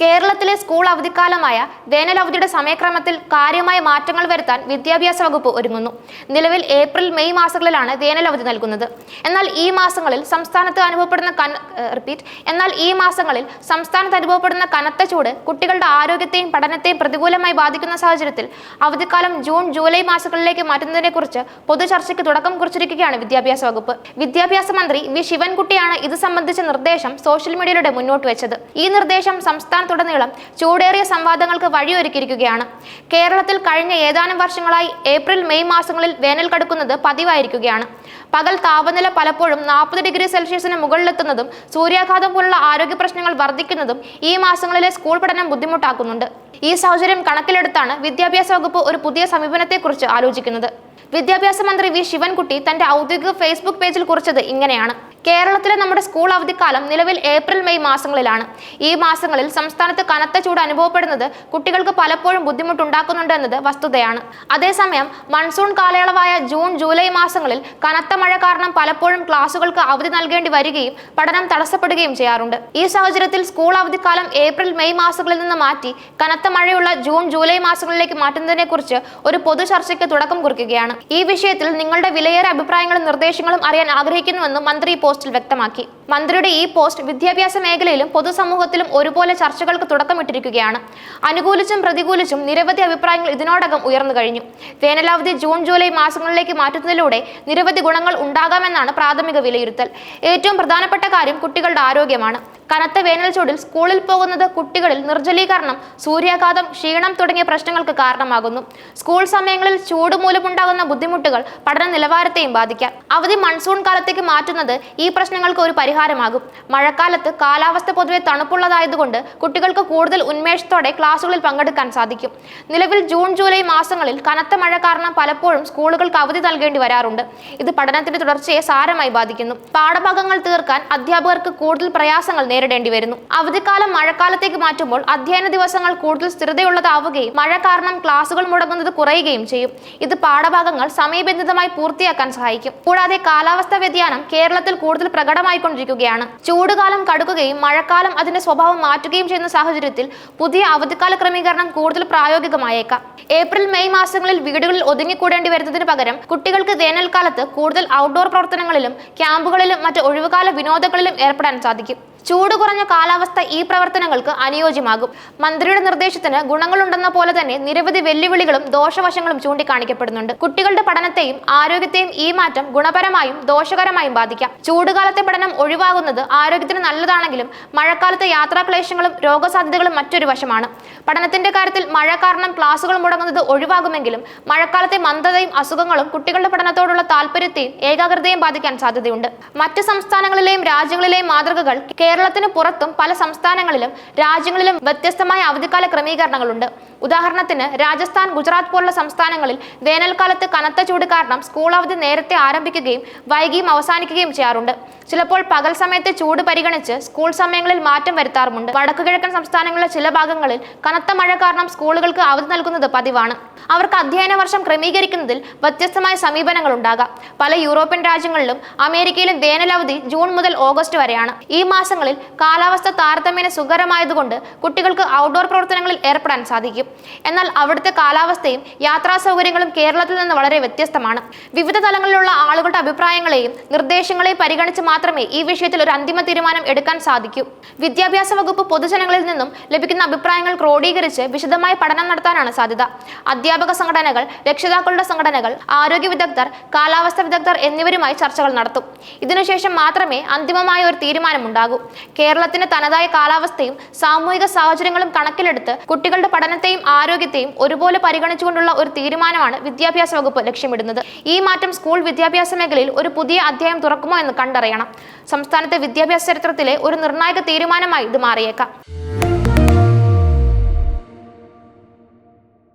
കേരളത്തിലെ സ്കൂൾ അവധിക്കാലമായ വേനലവധിയുടെ സമയക്രമത്തിൽ കാര്യമായ മാറ്റങ്ങൾ വരുത്താൻ വിദ്യാഭ്യാസ വകുപ്പ് ഒരുങ്ങുന്നു. നിലവിൽ ഏപ്രിൽ മെയ് മാസങ്ങളിലാണ് വേനലവധി നൽകുന്നത്. എന്നാൽ ഈ മാസങ്ങളിൽ സംസ്ഥാനത്ത് അനുഭവപ്പെടുന്ന കന റിപ്പീറ്റ് എന്നാൽ ഈ മാസങ്ങളിൽ സംസ്ഥാനത്ത് അനുഭവപ്പെടുന്ന കനത്ത ചൂട് കുട്ടികളുടെ ആരോഗ്യത്തെയും പഠനത്തെയും പ്രതികൂലമായി ബാധിക്കുന്ന സാഹചര്യത്തിൽ അവധിക്കാലം ജൂൺ ജൂലൈ മാസങ്ങളിലേക്ക് മാറ്റുന്നതിനെക്കുറിച്ച് പൊതുചർച്ചയ്ക്ക് തുടക്കം കുറിച്ചിരിക്കുകയാണ് വിദ്യാഭ്യാസ വകുപ്പ്. വിദ്യാഭ്യാസ മന്ത്രി വി. ശിവൻകുട്ടിയാണ് ഇത് സംബന്ധിച്ച നിർദ്ദേശം സോഷ്യൽ മീഡിയയിലൂടെ മുന്നോട്ട് വെച്ചത്. ഈ നിർദ്ദേശം സംസ്ഥാനത്തുടനീളം ചൂടേറിയ സംവാദങ്ങൾക്ക് വഴിയൊരുക്കിയിരിക്കുകയാണ്. കേരളത്തിൽ കഴിഞ്ഞ ഏതാനും വർഷങ്ങളായി ഏപ്രിൽ മെയ് മാസങ്ങളിൽ വേനൽ കടുക്കുന്നത് പതിവായിരിക്കുകയാണ്. പകൽ താപനില പലപ്പോഴും നാൽപ്പത് ഡിഗ്രി സെൽഷ്യസിന് മുകളിലെത്തുന്നതും സൂര്യാഘാതം പോലുള്ള ആരോഗ്യ പ്രശ്നങ്ങൾ വർദ്ധിക്കുന്നതും ഈ മാസങ്ങളിലെ സ്കൂൾ പഠനം ബുദ്ധിമുട്ടാക്കുന്നുണ്ട്. ഈ സാഹചര്യം കണക്കിലെടുത്താണ് വിദ്യാഭ്യാസ വകുപ്പ് ഒരു പുതിയ സമീപനത്തെക്കുറിച്ച് ആലോചിക്കുന്നത്. വിദ്യാഭ്യാസ മന്ത്രി വി. ശിവൻകുട്ടി തന്റെ ഔദ്യോഗിക ഫേസ്ബുക്ക് പേജിൽ കുറിച്ചത് ഇങ്ങനെയാണ്. കേരളത്തിലെ നമ്മുടെ സ്കൂൾ അവധിക്കാലം നിലവിൽ ഏപ്രിൽ മെയ് മാസങ്ങളിലാണ്. ഈ മാസങ്ങളിൽ സംസ്ഥാനത്ത് കനത്ത ചൂട് അനുഭവപ്പെടുന്നത് കുട്ടികൾക്ക് പലപ്പോഴും ബുദ്ധിമുട്ടുണ്ടാക്കുന്നുണ്ട് എന്നത് വസ്തുതയാണ്. അതേസമയം മൺസൂൺ കാലയളവായ ജൂൺ ജൂലൈ മാസങ്ങളിൽ കനത്ത മഴ കാരണം പലപ്പോഴും ക്ലാസുകൾക്ക് അവധി നൽകേണ്ടി വരികയും പഠനം തടസ്സപ്പെടുകയും ചെയ്യാറുണ്ട്. ഈ സാഹചര്യത്തിൽ സ്കൂൾ അവധിക്കാലം ഏപ്രിൽ മെയ് മാസങ്ങളിൽ നിന്ന് മാറ്റി കനത്ത മഴയുള്ള ജൂൺ ജൂലൈ മാസങ്ങളിലേക്ക് മാറ്റുന്നതിനെക്കുറിച്ച് ഒരു പൊതു ചർച്ചയ്ക്ക് തുടക്കം കുറിക്കുകയാണ്. ഈ വിഷയത്തിൽ നിങ്ങളുടെ വിലയേറെ അഭിപ്രായങ്ങളും നിർദ്ദേശങ്ങളും അറിയാൻ ആഗ്രഹിക്കുന്നുവെന്നും മന്ത്രി ഈ പോസ്റ്റിൽ വ്യക്തമാക്കി. മന്ത്രിയുടെ ഈ പോസ്റ്റ് വിദ്യാഭ്യാസ മേഖലയിലും പൊതുസമൂഹത്തിലും ഒരുപോലെ ചർച്ചകൾക്ക് തുടക്കമിട്ടിരിക്കുകയാണ്. അനുകൂലിച്ചും പ്രതികൂലിച്ചും നിരവധി അഭിപ്രായങ്ങൾ ഇതിനോടകം ഉയർന്നു കഴിഞ്ഞു. വേനലാവധി ജൂൺ ജൂലൈ മാസങ്ങളിലേക്ക് മാറ്റുന്നതിലൂടെ നിരവധി ഗുണങ്ങൾ ഉണ്ടാകാമെന്നാണ് പ്രാഥമിക വിലയിരുത്തൽ. ഏറ്റവും പ്രധാനപ്പെട്ട കാര്യം കുട്ടികളുടെ ആരോഗ്യമാണ്. കനത്ത വേനൽ ചൂടിൽ സ്കൂളിൽ പോകുന്നത് കുട്ടികളിൽ നിർജലീകരണം സൂര്യാഘാതം ക്ഷീണം തുടങ്ങിയ പ്രശ്നങ്ങൾക്ക് കാരണമാകുന്നു. സ്കൂൾ സമയങ്ങളിൽ ചൂട് മൂലമുണ്ടാകുന്ന ബുദ്ധിമുട്ടുകൾ പഠന നിലവാരത്തെയും ബാധിക്കാം. അവധി മൺസൂൺ കാലത്തേക്ക് മാറ്റുന്നത് ഈ പ്രശ്നങ്ങൾക്ക് ഒരു പരിഹാരമാകും. മഴക്കാലത്ത് കാലാവസ്ഥ പൊതുവെ തണുപ്പുള്ളതായതുകൊണ്ട് കുട്ടികൾക്ക് കൂടുതൽ ഉന്മേഷത്തോടെ ക്ലാസുകളിൽ പങ്കെടുക്കാൻ സാധിക്കും. നിലവിൽ ജൂൺ ജൂലൈ മാസങ്ങളിൽ കനത്ത മഴ കാരണം പലപ്പോഴും സ്കൂളുകൾക്ക് അവധി നൽകേണ്ടി വരാറുണ്ട്. ഇത് പഠനത്തിന്റെ തുടർച്ചയെ സാരമായി ബാധിക്കുന്നു. പാഠഭാഗങ്ങൾ തീർക്കാൻ അധ്യാപകർക്ക് കൂടുതൽ പ്രയാസങ്ങൾ നേരിടേണ്ടി വരുന്നു. അവധിക്കാലം മഴക്കാലത്തേക്ക് മാറ്റുമ്പോൾ അധ്യയന ദിവസങ്ങൾ കൂടുതൽ സ്ഥിരതയുള്ളതാവുകയും മഴ കാരണം ക്ലാസുകൾ മുടങ്ങുന്നത് കുറയുകയും ചെയ്യും. ഇത് പാഠഭാഗങ്ങൾ സമയബന്ധിതമായി പൂർത്തിയാക്കാൻ സഹായിക്കും. കൂടാതെ കാലാവസ്ഥാ വ്യതിയാനം കേരളത്തിൽ കൂടുതൽ പ്രകടമായിക്കൊണ്ടിരിക്കുകയാണ്. ചൂടുകാലം കടുക്കുകയും മഴക്കാലം അതിന്റെ സ്വഭാവം മാറ്റുകയും ചെയ്യുന്ന സാഹചര്യത്തിൽ പുതിയ അവധിക്കാല ക്രമീകരണം കൂടുതൽ പ്രായോഗികമായേക്കാം. ഏപ്രിൽ മെയ് മാസങ്ങളിൽ വീടുകളിൽ ഒതുങ്ങിക്കൂടേണ്ടി വരുന്നതിന് പകരം കുട്ടികൾക്ക് വേനൽക്കാലത്ത് കൂടുതൽ ഔട്ട്ഡോർ പ്രവർത്തനങ്ങളിലും ക്യാമ്പുകളിലും മറ്റ് ഒഴിവുകാല വിനോദങ്ങളിലും ഏർപ്പെടാൻ സാധിക്കും. ചൂട് കുറഞ്ഞ കാലാവസ്ഥ ഈ പ്രവർത്തനങ്ങൾക്ക് അനുയോജ്യമാകും. മന്ത്രിയുടെ നിർദ്ദേശത്തിന് ഗുണങ്ങളുണ്ടെന്ന പോലെ തന്നെ നിരവധി വെല്ലുവിളികളും ദോഷവശങ്ങളും ചൂണ്ടിക്കാണിക്കപ്പെടുന്നുണ്ട്. കുട്ടികളുടെ പഠനത്തെയും ആരോഗ്യത്തെയും ഈ മാറ്റം ഗുണപരമായും ദോഷകരമായും ബാധിക്കാം. ചൂടുകാലത്തെ പഠനം ഒഴിവാകുന്നത് ആരോഗ്യത്തിന് നല്ലതാണെങ്കിലും മഴക്കാലത്തെ യാത്രാക്ലേശങ്ങളും രോഗസാധ്യതകളും മറ്റൊരു വശമാണ്. പഠനത്തിന്റെ കാര്യത്തിൽ മഴ കാരണം ക്ലാസുകൾ മുടങ്ങുന്നത് ഒഴിവാകുമെങ്കിലും മഴക്കാലത്തെ മന്ദതയും അസുഖങ്ങളും കുട്ടികളുടെ പഠനത്തോടുള്ള താല്പര്യത്തെയും ഏകാഗ്രതയും ബാധിക്കാൻ സാധ്യതയുണ്ട്. മറ്റ് സംസ്ഥാനങ്ങളിലെയും രാജ്യങ്ങളിലെയും മാതൃകകൾ കേരളത്തിന് പുറത്തും പല സംസ്ഥാനങ്ങളിലും രാജ്യങ്ങളിലും വ്യത്യസ്തമായ അവധിക്കാല ക്രമീകരണങ്ങളുണ്ട്. ഉദാഹരണത്തിന് രാജസ്ഥാൻ ഗുജറാത്ത് പോലുള്ള സംസ്ഥാനങ്ങളിൽ വേനൽക്കാലത്ത് കനത്ത ചൂട് കാരണം സ്കൂൾ അവധി നേരത്തെ ആരംഭിക്കുകയും വൈകിയും അവസാനിക്കുകയും ചെയ്യാറുണ്ട്. ചിലപ്പോൾ പകൽ സമയത്തെ ചൂട് പരിഗണിച്ച് സ്കൂൾ സമയങ്ങളിൽ മാറ്റം വരുത്താറുമുണ്ട്. വടക്കുകിഴക്കൻ സംസ്ഥാനങ്ങളിലെ ചില ഭാഗങ്ങളിൽ കനത്ത മഴ കാരണം സ്കൂളുകൾക്ക് അവധി നൽകുന്നത് പതിവാണ്. അവർക്ക് അധ്യയന വർഷം ക്രമീകരിക്കുന്നതിൽ വ്യത്യസ്തമായ സമീപനങ്ങൾ ഉണ്ടാകാം. പല യൂറോപ്യൻ രാജ്യങ്ങളിലും അമേരിക്കയിലും വേനലവധി ജൂൺ മുതൽ ഓഗസ്റ്റ് വരെയാണ്. ഈ മാസങ്ങളിൽ കാലാവസ്ഥ താരതമ്യേന സുഖകരമായതുകൊണ്ട് കുട്ടികൾക്ക് ഔട്ട്ഡോർ പ്രവർത്തനങ്ങളിൽ ഏർപ്പെടാൻ സാധിക്കും. എന്നാൽ അവിടുത്തെ കാലാവസ്ഥയും യാത്രാ സൗകര്യങ്ങളും കേരളത്തിൽ നിന്ന് വളരെ വ്യത്യസ്തമാണ്. വിവിധ തലങ്ങളിലുള്ള ആളുകളുടെ അഭിപ്രായങ്ങളെയും നിർദ്ദേശങ്ങളെയും പരിഗണിച്ച് മാത്രമേ ഈ വിഷയത്തിൽ ഒരു അന്തിമ തീരുമാനം എടുക്കാൻ സാധിക്കൂ. വിദ്യാഭ്യാസ വകുപ്പ് പൊതുജനങ്ങളിൽ നിന്നും ലഭിക്കുന്ന അഭിപ്രായങ്ങൾ ക്രോഡീകരിച്ച് വിശദമായ പഠനം നടത്താനാണ് സാധ്യത. അധ്യാപക സംഘടനകൾ രക്ഷിതാക്കളുടെ സംഘടനകൾ ആരോഗ്യ വിദഗ്ധർ കാലാവസ്ഥ വിദഗ്ധർ എന്നിവരുമായി ചർച്ചകൾ നടത്തും. ഇതിനുശേഷം മാത്രമേ അന്തിമമായ ഒരു തീരുമാനമുണ്ടാകൂ. കേരളത്തിന് തനതായ കാലാവസ്ഥയും സാമൂഹിക സാഹചര്യങ്ങളും കണക്കിലെടുത്ത് കുട്ടികളുടെ പഠനത്തെയും ആരോഗ്യത്തെയും ഒരുപോലെ പരിഗണിച്ചുകൊണ്ടുള്ള ഒരു തീരുമാനമാണ് വിദ്യാഭ്യാസ വകുപ്പ് ലക്ഷ്യമിടുന്നത്. ഈ മാറ്റം സ്കൂൾ വിദ്യാഭ്യാസ മേഖലയിൽ ഒരു പുതിയ അധ്യായം തുറക്കുമോ എന്ന് കണ്ടറിയണം. സംസ്ഥാനത്തെ വിദ്യാഭ്യാസ ചരിത്രത്തിലെ ഒരു നിർണായക തീരുമാനമായി ഇത് മാറിയേക്കാം.